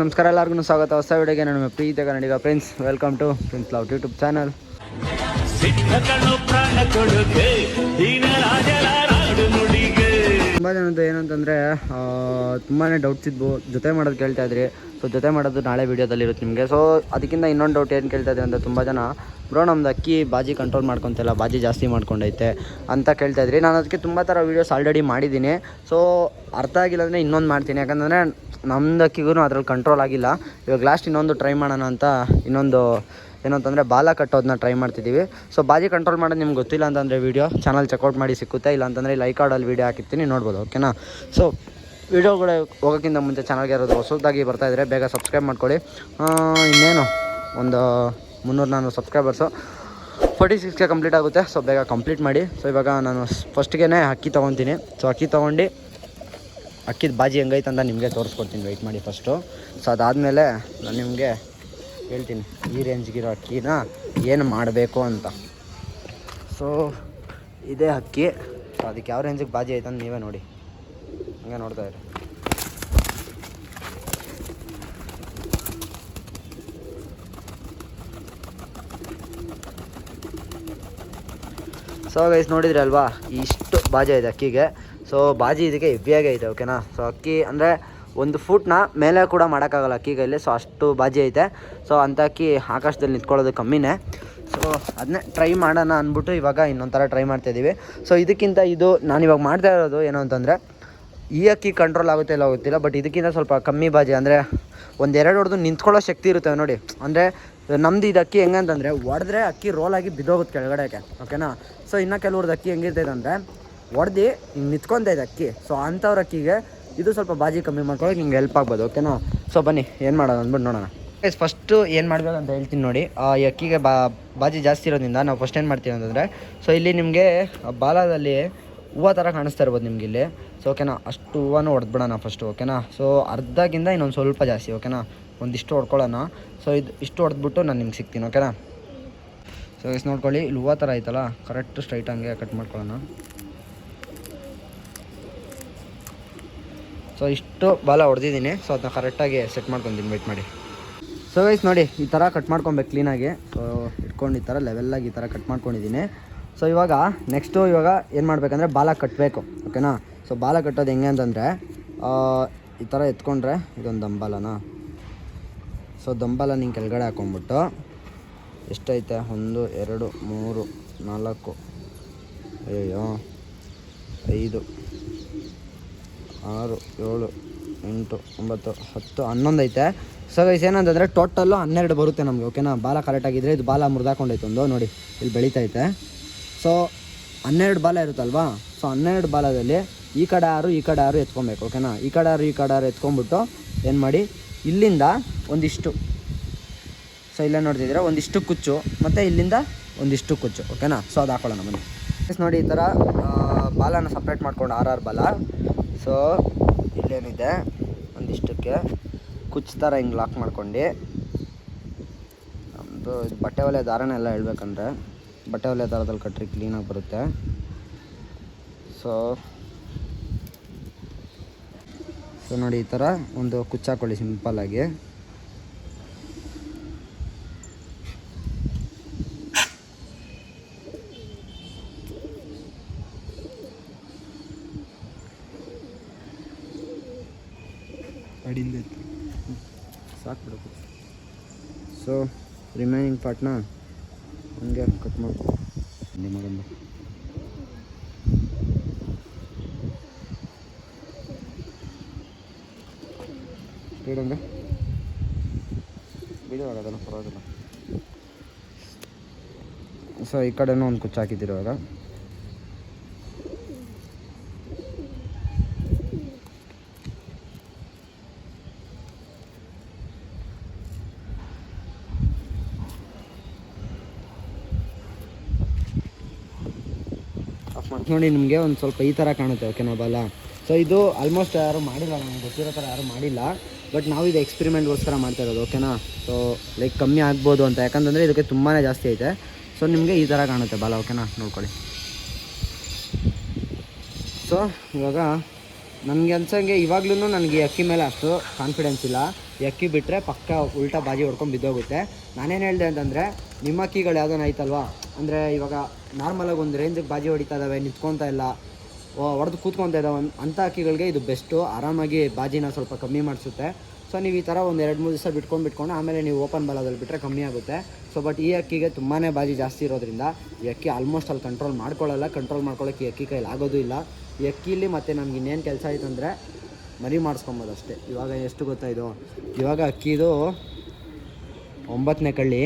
ನಮಸ್ಕಾರ ಎಲ್ಲರಿಗೂ ಸ್ವಾಗತ. ಹೊಸ ವಿಡಿಯೋಗೆ ನನ್ನ ಪ್ರೀತಿಯ Kannadiga friends welcome to friends love YouTube channel ತುಂಬ ಜನದ್ದು ಏನಂತಂದರೆ ತುಂಬಾ ಡೌಟ್ಸ್ ಇದ್ವು. ಜೊತೆ ಮಾಡೋದು ಕೇಳ್ತಾ ಇದ್ರಿ. ಸೊ ಜೊತೆ ಮಾಡೋದು ನಾಳೆ ವೀಡಿಯೋದಲ್ಲಿ ಇರುತ್ತೆ ನಿಮಗೆ. ಸೊ ಅದಕ್ಕಿಂತ ಇನ್ನೊಂದು ಡೌಟ್ ಏನು ಕೇಳ್ತಾ ಇದ್ರಿ ಅಂದರೆ ತುಂಬ ಜನ ಬ್ರೋ ನಮ್ದು ಅಕ್ಕಿ ಬಾಜಿ ಕಂಟ್ರೋಲ್ ಮಾಡ್ಕೊತಿಲ್ಲ. ಬಾಜಿ ಜಾಸ್ತಿ ಮಾಡ್ಕೊಂಡೈತೆ. ಅಂತ ಕೇಳ್ತಾ ಇದ್ರಿ. ನಾನು ಅದಕ್ಕೆ ತುಂಬ ಥರ ವೀಡಿಯೋಸ್ ಆಲ್ರೆಡಿ ಮಾಡಿದ್ದೀನಿ. ಸೊ ಅರ್ಥ ಆಗಿಲ್ಲ ಅಂದರೆ ಇನ್ನೊಂದು ಮಾಡ್ತೀನಿ. ಯಾಕಂದರೆ ನಮ್ದು ಅಕ್ಕಿಗೂ ಅದ್ರಲ್ಲಿ ಕಂಟ್ರೋಲ್ ಆಗಿಲ್ಲ. ಇವಾಗ ಲಾಸ್ಟ್ ಇನ್ನೊಂದು ಟ್ರೈ ಮಾಡೋಣ ಅಂತ ಇನ್ನೊಂದು ಏನಂತಂದರೆ ಬಾಲ ಕಟ್ಟೋದನ್ನ ಟ್ರೈ ಮಾಡ್ತಿದ್ದೀವಿ ಸೊ ಬಾಜಿ ಕಂಟ್ರೋಲ್ ಮಾಡೋದು ನಿಮ್ಗೆ ಗೊತ್ತಿಲ್ಲ ಅಂತಂದರೆ ವೀಡಿಯೋ ಚಾನಲ್ ಚೆಕ್ಔಟ್ ಮಾಡಿ ಸಿಕ್ಕುತ್ತೆ. ಇಲ್ಲ ಅಂತಂದರೆ ಲೈಕ್ ಕಾರ್ಡಲ್ಲಿ ವೀಡಿಯೋ ಹಾಕಿರ್ತೀನಿ, ನೋಡ್ಬೋದು ಓಕೆನಾ ಸೊ ವೀಡಿಯೋಗಳು ಹೋಗೋಕ್ಕಿಂತ ಮುಂಚೆ ಚಾನಲ್ಗೆ ಯಾರಾದರೂ ಹೊಸದಾಗಿ ಬರ್ತಾ ಇದ್ದರೆ ಬೇಗ ಸಬ್ಸ್ಕ್ರೈಬ್ ಮಾಡ್ಕೊಳ್ಳಿ. ಇನ್ನೇನು? ಒಂದು ಮುನ್ನೂರು ನಾನು ಸಬ್ಸ್ಕ್ರೈಬರ್ಸು ಫೋರ್ಟಿ ಸಿಕ್ಸ್ಗೆ ಕಂಪ್ಲೀಟ್ ಆಗುತ್ತೆ. ಸೊ ಬೇಗ ಕಂಪ್ಲೀಟ್ ಮಾಡಿ. ಸೊ ಇವಾಗ ನಾನು ಫಸ್ಟ್ಗೆ ಅಕ್ಕಿ ತೊಗೊತೀನಿ. ಸೊ ಅಕ್ಕಿ ತೊಗೊಂಡು ಅಕ್ಕಿದ ಬಾಜಿ ಹೆಂಗೈತೆ ಅಂತ ನಿಮಗೆ ತೋರಿಸ್ಕೊಡ್ತೀನಿ. ವೆಯ್ಟ್ ಮಾಡಿ ಫಸ್ಟು ಸೊ ಅದಾದಮೇಲೆ ನಾನು ನಿಮಗೆ ಹೇಳ್ತೀನಿ. ಈ ರೇಂಜ್ಗಿರೋ ಅಕ್ಕಿನ ಏನು ಮಾಡಬೇಕು ಅಂತ. ಸೊ ಇದೇ ಅಕ್ಕಿ. ಸೊ ಅದಕ್ಕೆ ಯಾವ ರೇಂಜಿಗೆ ಬಾಜಿ ಐತೆ ಅಂತ ನೀವೇ ನೋಡಿ. ಹಂಗೆ ನೋಡ್ತಾ ಇರಿ. ಸೊ ಗೈಸ್ ನೋಡಿದ್ರಿ ಅಲ್ವಾ? ಇಷ್ಟು ಬಾಜಿ ಇದೆ ಅಕ್ಕಿಗೆ. ಸೊ ಬಾಜಿ ಇದಕ್ಕೆ ಹೆವಿಯಾಗೇ ಐತೆ ಓಕೆನಾ ಸೊ ಅಕ್ಕಿ ಅಂದರೆ ಒಂದು ಫುಟ್ನ ಮೇಲೆ ಕೂಡ ಮಾಡೋಕ್ಕಾಗಲ್ಲ ಅಕ್ಕಿ ಕೈಲಿ. ಸೊ ಅಷ್ಟು ಬಾಜಿ ಐತೆ. ಸೊ ಅಂಥ ಅಕ್ಕಿ ಆಕಾಶದಲ್ಲಿ ನಿಂತ್ಕೊಳ್ಳೋದು ಕಮ್ಮಿನೇ. ಸೊ ಅದನ್ನೇ ಟ್ರೈ ಮಾಡೋಣ ಅಂದ್ಬಿಟ್ಟು ಇವಾಗ ಇನ್ನೊಂದು ಥರ ಟ್ರೈ ಮಾಡ್ತಾಯಿದ್ದೀವಿ ಸೊ ಇದಕ್ಕಿಂತ ಇದು ನಾನು ಇವಾಗ ಮಾಡ್ತಾ ಇರೋದು ಏನು ಅಂತಂದರೆ, ಈ ಅಕ್ಕಿ ಕಂಟ್ರೋಲ್ ಆಗುತ್ತೆ ಇಲ್ಲ ಗೊತ್ತಿಲ್ಲ ಬಟ್ ಇದಕ್ಕಿಂತ ಸ್ವಲ್ಪ ಕಮ್ಮಿ ಬಾಜಿ. ಅಂದರೆ ಒಂದೆರಡು ಹೊಡೆದು ನಿಂತ್ಕೊಳ್ಳೋ ಶಕ್ತಿ ಇರುತ್ತೆ ನೋಡಿ. ಅಂದರೆ ನಮ್ದು ಇದು ಅಕ್ಕಿ ಹೆಂಗಂತಂದರೆ ಹೊಡೆದ್ರೆ ಅಕ್ಕಿ ರೋಲಾಗಿ ಬಿದ್ದೋಗುತ್ತೆ ಕೆಳಗಡೆಗೆ ಓಕೆನಾ ಸೊ ಇನ್ನು ಕೆಲವ್ರದ್ದು ಅಕ್ಕಿ ಹೆಂಗಿರ್ತೈತೆ ಅಂದರೆ ಹೊಡೆದು ಹಿಂಗೆ ನಿಂತ್ಕೊಂತೈತೆ ಅಕ್ಕಿ. ಸೊ ಅಂಥವ್ರ ಅಕ್ಕಿಗೆ ಇದು ಸ್ವಲ್ಪ ಬಾಜಿ ಕಮ್ಮಿ ಮಾಡ್ಕೊಳ್ಳೋಕೆ ನಿಮ್ಗೆ ಹೆಲ್ಪ್ ಆಗ್ಬೋದು ಓಕೆನಾ ಸೊ ಬನ್ನಿ, ಏನು ಮಾಡೋದು ಅಂದ್ಬಿಟ್ಟು ನೋಡೋಣ. ಫಸ್ಟು ಏನು ಮಾಡಬೇಕು ಅಂತ ಹೇಳ್ತೀನಿ ನೋಡಿ. ಈ ಅಕ್ಕಿಗೆ ಬಾ, ಬಾಜಿ ಜಾಸ್ತಿ ಇರೋದ್ರಿಂದ ನಾವು ಫಸ್ಟ್ ಏನು ಮಾಡ್ತೀವಿ ಅಂತಂದರೆ ಸೊ ಇಲ್ಲಿ ನಿಮಗೆ ಬಾಲದಲ್ಲಿ ಹೂವು ಥರ ಕಾಣಿಸ್ತಾ ಇರ್ಬೋದು ನಿಮ್ಗೆ ಇಲ್ಲಿ. ಸೊ ಓಕೆನಾ ಅಷ್ಟು ಹೂವನೂ ಹೊಡೆದ್ಬಿಡೋಣ ಫಸ್ಟು ಓಕೆನಾ ಸೊ ಅರ್ಧಕ್ಕಿಂತ ಇನ್ನೊಂದು ಸ್ವಲ್ಪ ಜಾಸ್ತಿ ಓಕೆನಾ ಒಂದಿಷ್ಟು ಹೊಡ್ಕೊಳ್ಳೋಣ ಸೊ ಇದು ಇಷ್ಟು ಹೊಡೆದ್ಬಿಟ್ಟು ನಾನು ನಿಮ್ಗೆ ಸಿಗ್ತೀನಿ ಓಕೆನಾ ಸೊ ಇಸ್ ನೋಡ್ಕೊಳ್ಳಿ, ಇಲ್ಲಿ ಹೂವು ಥರ ಐತಲ್ಲ? ಕರೆಕ್ಟ್ ಸ್ಟ್ರೈಟ್ ಹಂಗೆ ಕಟ್ ಮಾಡ್ಕೊಳ್ಳೋಣ. ಸೊ ಇಷ್ಟು ಬಾಲ ಹೊಡೆದಿದ್ದೀನಿ. ಸೊ ಅದನ್ನ ಕರೆಕ್ಟಾಗಿ ಸೆಟ್ ಮಾಡ್ಕೊಂತೀನಿ ವೆಯ್ಟ್ ಮಾಡಿ. ಸೊ ವೈಸ್ ನೋಡಿ, ಈ ಥರ ಕಟ್ ಮಾಡ್ಕೊಬೇಕು ಕ್ಲೀನಾಗಿ ಸೊ ಇಟ್ಕೊಂಡು ಈ ಥರ ಲೆವೆಲ್ಲಾಗಿ ಈ ಥರ ಕಟ್ ಮಾಡ್ಕೊಂಡಿದ್ದೀನಿ. ಸೊ ಇವಾಗ ನೆಕ್ಸ್ಟು ಇವಾಗ ಏನು ಮಾಡಬೇಕಂದ್ರೆ ಬಾಲ ಕಟ್ಟಬೇಕು ಓಕೆನಾ ಸೊ ಬಾಲ ಕಟ್ಟೋದು ಹೆಂಗೆ ಅಂತಂದರೆ ಈ ಥರ ಎತ್ಕೊಂಡ್ರೆ ಇದೊಂದು ದಂಬಾಲನ ಸೊ ದಂಬಾಲ ನಿಂಗೆ ಕೆಳಗಡೆ ಹಾಕೊಂಡ್ಬಿಟ್ಟು ಎಷ್ಟೈತೆ ಒಂದು, ಎರಡು, ಮೂರು, ನಾಲ್ಕು ಅಯ್ಯೋ ಐದು. ಆರು, ಏಳು, ಎಂಟು, ಒಂಬತ್ತು, ಹತ್ತು, ಹನ್ನೊಂದು ಐತೆ. ಸೊ ಗೈಸ್ ಏನಂತಂದರೆ ಟೋಟಲ್ಲು ಹನ್ನೆರಡು ಬರುತ್ತೆ ನಮಗೆ ಓಕೆನಾ ಬಾಲ ಕರೆಕ್ಟಾಗಿದ್ದರೆ ಇದು ಬಾಲ ಮುರಿದಾಕೊಂಡೈತೆ ಒಂದು, ನೋಡಿ, ಇಲ್ಲಿ ಬೆಳೀತೈತೆ. ಸೊ ಹನ್ನೆರಡು ಬಾಲ ಇರುತ್ತಲ್ವಾ? ಸೊ ಹನ್ನೆರಡು ಬಾಲದಲ್ಲಿ ಈ ಕಡೆ ಆರು, ಈ ಕಡೆ ಆರು ಎತ್ಕೊಬೇಕು ಓಕೆನಾ ಈ ಕಡೆ ಆರು, ಈ ಕಡೆ ಆರು ಎತ್ಕೊಂಡ್ಬಿಟ್ಟು ಏನು ಮಾಡಿ? ಇಲ್ಲಿಂದ ಒಂದಿಷ್ಟು ಸೊ ಇಲ್ಲೇ ನೋಡ್ತಿದ್ದೀರಾ, ಒಂದಿಷ್ಟು ಕುಚ್ಚು, ಮತ್ತು ಇಲ್ಲಿಂದ ಒಂದಿಷ್ಟು ಕುಚ್ಚು ಓಕೆನಾ ಸೊ ಅದು ಹಾಕೊಳ್ಳೋಣ, ಬನ್ನಿ. ನೋಡಿ, ಈ ಥರ ಬಾಲನ ಸಪ್ರೇಟ್ ಮಾಡ್ಕೊಂಡು ಆರು ಆರು ಬಾಲ. ಸೊ ಇಲ್ಲೇನಿದೆ? ಒಂದಿಷ್ಟಕ್ಕೆ ಕುಚ್ಚು ಥರ ಹಿಂಗೆ ಲಾಕ್ ಮಾಡ್ಕೊಂಡು. ನಮ್ಮದು ಬಟ್ಟೆ ಒಲೆ ದಾರನ ಎಲ್ಲ ಹೇಳ್ಬೇಕಂದ್ರೆ. ಬಟ್ಟೆ ಒಲೆ ದಾರದಲ್ಲಿ ಕಟ್ಟ್ರಿ ಕ್ಲೀನಾಗಿ ಬರುತ್ತೆ. ಸೊ ಸೊ ನೋಡಿ ಈ ಥರ ಒಂದು ಕುಚ್ಚು ಹಾಕೊಳ್ಳಿ ಸಿಂಪಲ್ಲಾಗಿ ಅಡಿಂದ ಸಾಕು ಬಿಡಬೇಕು ಸೊ ರಿಮೈನಿಂಗ್ ಪಾರ್ಟ್ನ ಹಂಗೆ ಕಟ್ ಮಾಡ್ಕೊ. ನಿಮಗೊಂದು ಸ್ಪೀಡ್ ಹಂಗೆ. ಬಿಡು ಆಗೋದಲ್ಲ ಪರವಾಗಿಲ್ಲ. ಸೊ ಈ ಕಡೆನೂ ಒಂದು ಕುಚ್ಚು ಹಾಕಿದ್ದೀರಿ ನೋಡಿ, ನಿಮಗೆ ಒಂದು ಸ್ವಲ್ಪ ಈ ಥರ ಕಾಣುತ್ತೆ ಓಕೆನಾ ಬಾಲ? ಸೊ ಇದು ಆಲ್ಮೋಸ್ಟ್ ಯಾರು ಮಾಡಿಲ್ಲ, ನಮ್ಗೆ ಗೊತ್ತಿರೋ ಥರ ಯಾರು ಮಾಡಿಲ್ಲ. ಬಟ್ ನಾವು ಇದು ಎಕ್ಸ್ಪೆರಿಮೆಂಟ್ಗೋಸ್ಕರ ಮಾಡ್ತಾ ಇರೋದು ಓಕೆನಾ ಸೊ ಲೈಕ್ ಕಮ್ಮಿ ಆಗ್ಬೋದು ಅಂತ. ಯಾಕಂತಂದರೆ ಇದಕ್ಕೆ ತುಂಬಾ ಜಾಸ್ತಿ ಐತೆ. ಸೊ ನಿಮಗೆ ಈ ಥರ ಕಾಣುತ್ತೆ, ಬಾಲ ಓಕೆನಾ ನೋಡ್ಕೊಳ್ಳಿ. ಸೊ ಇವಾಗ ನನಗೆ ಅನ್ಸಂಗೆ ಇವಾಗ್ಲೂ ನನಗೆ ಅಕ್ಕಿ ಮೇಲೆ ಅಷ್ಟು ಕಾನ್ಫಿಡೆನ್ಸ್ ಇಲ್ಲ. ಈ ಅಕ್ಕಿ ಬಿಟ್ಟರೆ ಪಕ್ಕ ಉಲ್ಟಾ ಬಾಜಿ ಹೊಡ್ಕೊಂಡು ಬಿದ್ದೋಗುತ್ತೆ. ನಾನೇನು ಹೇಳಿದೆ ಅಂತಂದರೆ, ನಿಮ್ಮ ಅಕ್ಕಿಗಳು ಯಾವುದೋ ಐತಲ್ವಾ ಅಂದರೆ ಇವಾಗ ನಾರ್ಮಲಾಗಿ ಒಂದು ರೇಂಜಿಗೆ ಬಾಜಿ ಹೊಡಿತಾ ಇದ್ದಾವೆ ನಿಂತ್ಕೊತಾ ಇಲ್ಲ. ಹೊಡೆದು ಕೂತ್ಕೊತಾ ಇದ್ದಾವೆ ಅಂಥ ಅಕ್ಕಿಗಳಿಗೆ ಇದು ಬೆಸ್ಟು ಆರಾಮಾಗಿ ಬಾಜಿನ ಸ್ವಲ್ಪ ಕಮ್ಮಿ ಮಾಡಿಸುತ್ತೆ. ಸೊ ನೀವು ಈ ಥರ ಒಂದು ಎರಡು, ಮೂರು ದಿವಸ ಬಿಟ್ಕೊಂಡು ಬಿಟ್ಕೊಂಡು ಆಮೇಲೆ ನೀವು ಓಪನ್ ಬಾಲದಲ್ಲಿ ಬಿಟ್ಟರೆ ಕಮ್ಮಿ ಆಗುತ್ತೆ. ಸೊ ಬಟ್ ಈ ಅಕ್ಕಿಗೆ ತುಂಬಾ ಬಾಜಿ ಜಾಸ್ತಿ ಇರೋದ್ರಿಂದ ಈ ಅಕ್ಕಿ ಆಲ್ಮೋಸ್ಟ್ ಅಲ್ಲಿ ಕಂಟ್ರೋಲ್ ಮಾಡ್ಕೊಳ್ಳಲ್ಲ. ಕಂಟ್ರೋಲ್ ಮಾಡ್ಕೊಳ್ಳೋಕೆ ಈ ಅಕ್ಕಿ ಕೈಲಿ ಆಗೋದು ಇಲ್ಲ. ಈ ಅಕ್ಕಿಲಿ ಮತ್ತು ನಮ್ಗೆ ಇನ್ನೇನು ಕೆಲಸ ಆಯ್ತು ಅಂದರೆ ಮರಿ ಮಾಡಿಸ್ಕೊಂಬೋದು ಅಷ್ಟೇ. ಇವಾಗ ಎಷ್ಟು ಗೊತ್ತಾಯಿದು ಇವಾಗ ಅಕ್ಕಿದು ಒಂಬತ್ತನೇ ಕಳ್ಳಿ.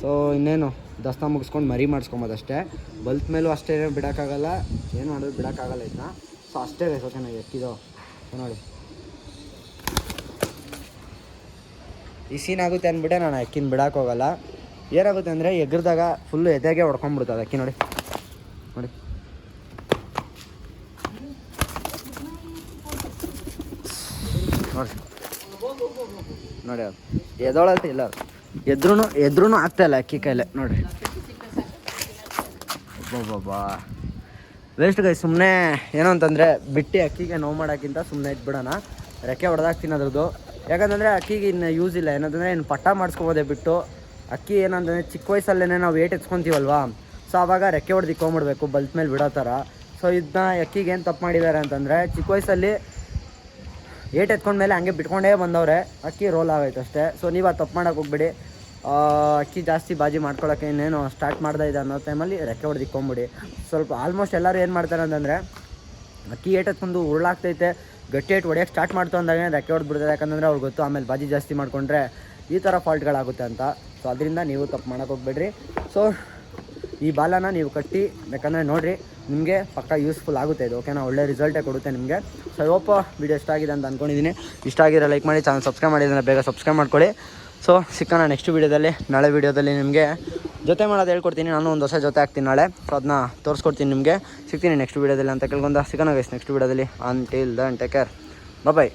ಸೊ ಇನ್ನೇನು, ದಸ್ತ ಮುಗಿಸ್ಕೊಂಡು ಮರಿ ಮಾಡಿಸ್ಕೊಬೋದು ಅಷ್ಟೇ. ಬಲ್ತ್ ಮೇಲೂ ಅಷ್ಟೇ ಬಿಡೋಕ್ಕಾಗಲ್ಲ. ಏನು ಮಾಡೋದು ಬಿಡೋಕ್ಕಾಗಲ್ಲ ಇದನ್ನ. ಸೊ ಅಷ್ಟೇ ರೈಸ್ ಓಕೆ ನನಗೆ ಅಕ್ಕಿದು. ಸೊ ನೋಡಿ. ಈ ಸೀನ್ ಆಗುತ್ತೆ ಅಂದ್ಬಿಟ್ಟೆ ನಾನು ಅಕ್ಕಿನ ಬಿಡೋಕ್ಕೋಗಲ್ಲ. ಏನಾಗುತ್ತೆ ಅಂದರೆ ಎಗ್ರದಾಗ ಫುಲ್ಲು ಎದೆಗೆ ಹೊಡ್ಕೊಂಬಿಡ್ತದೆ ಅಕ್ಕಿ ನೋಡಿ. ನೋಡಿ ನೋಡಿ ಅದು. ಎದೊಳತ್ತ ಇಲ್ಲ. ಎದ್ರೂ ಎದ್ರೂ ಆಗ್ತಾ ಇಲ್ಲ ಅಕ್ಕಿ ಕೈಲೆ. ನೋಡಿ ಒಬ್ಬೊಬ್ಬಾ ವೇಸ್ಟ್ ಗೈ ಸುಮ್ಮನೆ ಏನು ಅಂತಂದರೆ ಬಿಟ್ಟು ಅಕ್ಕಿಗೆ ನೋವು ಮಾಡೋಕ್ಕಿಂತ ಸುಮ್ಮನೆ ಇಟ್ಬಿಡೋಣ ರೆಕ್ಕೆ ಹೊಡೆದಾಕ್ತೀನಿ ಅದ್ರದ್ದು. ಯಾಕಂತಂದರೆ ಅಕ್ಕಿಗೆ ಇನ್ನು ಯೂಸ್ ಇಲ್ಲ. ಏನಂತಂದರೆ ಇನ್ನು ಪಟ್ಟ ಮಾಡಿಸ್ಕೋಬೋದೆ ಬಿಟ್ಟು. ಅಕ್ಕಿ ಏನಂತಂದರೆ ಚಿಕ್ಕ ವಯಸ್ಸಲ್ಲೇ ನಾವು ವೇಟ್ ಎತ್ಕೊತೀವಲ್ವಾ? ಸೊ ಆವಾಗ ರೆಕ್ಕೆ ಹೊಡೆದಿಕ್ಕೊಂಬಿಡ್ಬೇಕು ಬಲ್ತ್ ಮೇಲೆ ಬಿಡೋ ಥರ. ಸೊ ಇದನ್ನ ಅಕ್ಕಿಗೆ ಏನು ತಪ್ಪು ಮಾಡಿದ್ದಾರೆ ಅಂತಂದರೆ ಚಿಕ್ಕ ವಯಸ್ಸಲ್ಲಿ ಏಟ್ ಎತ್ಕೊಂಡ್ಮೇಲೆ ಹಂಗೆ ಬಿಟ್ಕೊಂಡೇ ಬಂದವ್ರೆ. ಅಕ್ಕಿ ರೋಲ್ ಆಗೈತೆ ಅಷ್ಟೇ. ಸೊ ನೀವು ಅದು ತಪ್ಪು ಮಾಡೋಕೆ ಹೋಗ್ಬಿಡಿ. ಅಕ್ಕಿ ಜಾಸ್ತಿ ಬಾಜಿ ಮಾಡ್ಕೊಳ್ಳೋಕೆ ಇನ್ನೇನು ಸ್ಟಾರ್ಟ್ ಮಾಡ್ದೆ ಇದೆ ಅನ್ನೋ ಟೈಮಲ್ಲಿ ರೆಕ್ಕೆ ಹೊಡೆದು ಇಕ್ಕೊಂಬಿಡಿ. ಸ್ವಲ್ಪ ಆಲ್ಮೋಸ್ಟ್ ಎಲ್ಲರೂ ಏನು ಮಾಡ್ತಾರೆ ಅಂತಂದರೆ, ಅಕ್ಕಿ ಏಟ್ ಎತ್ಕೊಂಡು ಉರುಳಾಗ್ತೈತೆ. ಗಟ್ಟಿ ಏಟ್ ಹೊಡೆಯೋಕೆ ಸ್ಟಾರ್ಟ್ ಮಾಡ್ತು ಅಂದಾಗ ರೆಕ್ಕೆ ಹೊಡೆದ್ಬಿಡ್ತಾರೆ ಯಾಕಂದರೆ ಅವ್ರಿಗೆ ಗೊತ್ತು ಆಮೇಲೆ ಬಾಜಿ ಜಾಸ್ತಿ ಮಾಡಿಕೊಂಡ್ರೆ ಈ ಥರ ಫಾಲ್ಟ್ಗಳಾಗುತ್ತೆ ಅಂತ. ಸೊ ಅದರಿಂದ ನೀವು ತಪ್ಪು ಮಾಡೋಕೆ ಹೋಗ್ಬೇಡ್ರಿ. ಸೊ ಈ ಬಾಲನ ನೀವು ಕಟ್ಟಿ, ಯಾಕಂದರೆ ನೋಡಿರಿ ನಿಮಗೆ ಪಕ್ಕ ಯೂಸ್ಫುಲ್ ಆಗುತ್ತೆ ಇದು ಓಕೆನಾ ಒಳ್ಳೆ ರಿಸಲ್ಟೇ ಕೊಡುತ್ತೆ ನಿಮಗೆ. ಸೊ ಓಪ್ಪ ವೀಡಿಯೋ ಇಷ್ಟ ಆಗಿದೆ ಅಂತ ಅಂದ್ಕೊಂಡಿದ್ದೀನಿ ಇಷ್ಟ ಆಗಿರೋ ಲೈಕ್ ಮಾಡಿ ಚಾನಲ್ ಸಬ್ಸ್ಕ್ರೈಬ್ ಮಾಡಿದ್ರೆ ಬೇಗ ಸಬ್ಸ್ಕ್ರೈಬ್ ಮಾಡ್ಕೊಳ್ಳಿ. ಸೊ ಸಿಕ್ಕೋಣ ನೆಕ್ಸ್ಟ್ ವೀಡಿಯೋದಲ್ಲಿ ನಾಳೆ ವೀಡಿಯೋದಲ್ಲಿ ನಿಮಗೆ ಜೊತೆ ಮಾಡೋದು ಹೇಳ್ಕೊಡ್ತೀನಿ. ನಾನು ಒಂದು ಹೊಸ ಜೊತೆ ಹಾಕ್ತೀನಿ ನಾಳೆ. ಸೊ ಅದನ್ನ ತೋರಿಸ್ಕೊಡ್ತೀನಿ ನಿಮಗೆ. ಸಿಗ್ತೀನಿ ನೆಕ್ಸ್ಟ್ ವೀಡಿಯೋದಲ್ಲಿ ಅಂತ ಕೇಳ್ಕೊಂಡ ಸಿಗೋಣ ಗೈಸ್ ನೆಕ್ಸ್ಟ್ ವೀಡಿಯೋದಲ್ಲಿ until then take care bye